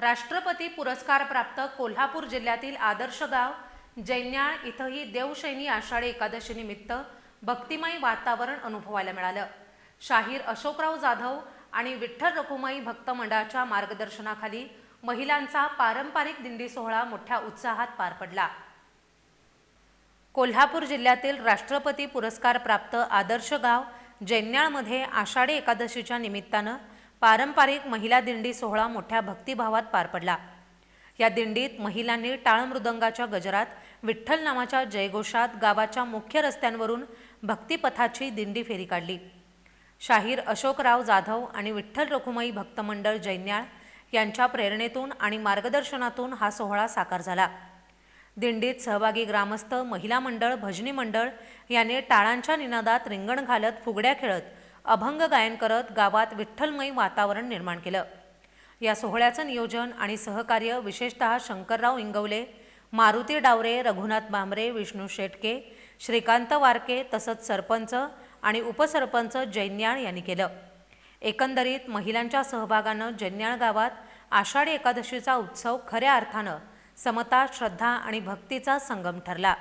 राष्ट्रपती पुरस्कार प्राप्त कोल्हापूर जिल्ह्यातील आदर्श गाव जैन्याळ इथंही देवशैनी आषाढी एकादशीनिमित्त भक्तिमय वातावरण अनुभवायला मिळालं. शाहीर अशोकराव जाधव आणि विठ्ठल रखुमाई भक्त मंडळाच्या मार्गदर्शनाखाली महिलांचा पारंपरिक दिंडी सोहळा मोठ्या उत्साहात पार पडला. कोल्हापूर जिल्ह्यातील राष्ट्रपती पुरस्कार प्राप्त आदर्श गाव जैन्याळमध्ये आषाढी एकादशीच्या निमित्तानं पारंपरिक महिला दिंडी सोहळा मोठ्या भक्तिभावात पार पडला. या दिंडीत महिलांनी टाळमृदंगाच्या गजरात विठ्ठल नावाच्या जयघोषात गावाच्या मुख्य रस्त्यांवरून भक्तिपथाची दिंडी फेरी काढली. शाहीर अशोकराव जाधव आणि विठ्ठल रखुमाई भक्तमंडळ जैन्याळ यांच्या प्रेरणेतून आणि मार्गदर्शनातून हा सोहळा साकार झाला. दिंडीत सहभागी ग्रामस्थ महिला मंडळ भजनी मंडळ याने टाळांच्या निनादात रिंगण घालत फुगड्या खेळत अभंग गायन करत गावात विठ्ठलमयी वातावरण निर्माण केलं. या सोहळ्याचं नियोजन आणि सहकार्य विशेषतः शंकरराव इंगवले मारुती डावरे रघुनाथ बांबरे विष्णू शेटके श्रीकांत वारके तसंच सरपंच आणि उपसरपंच जैन्याळ यांनी केलं. एकंदरीत महिलांच्या सहभागानं जैन्याळ गावात आषाढी एकादशीचा उत्सव खऱ्या अर्थानं समता श्रद्धा आणि भक्तीचा संगम ठरला.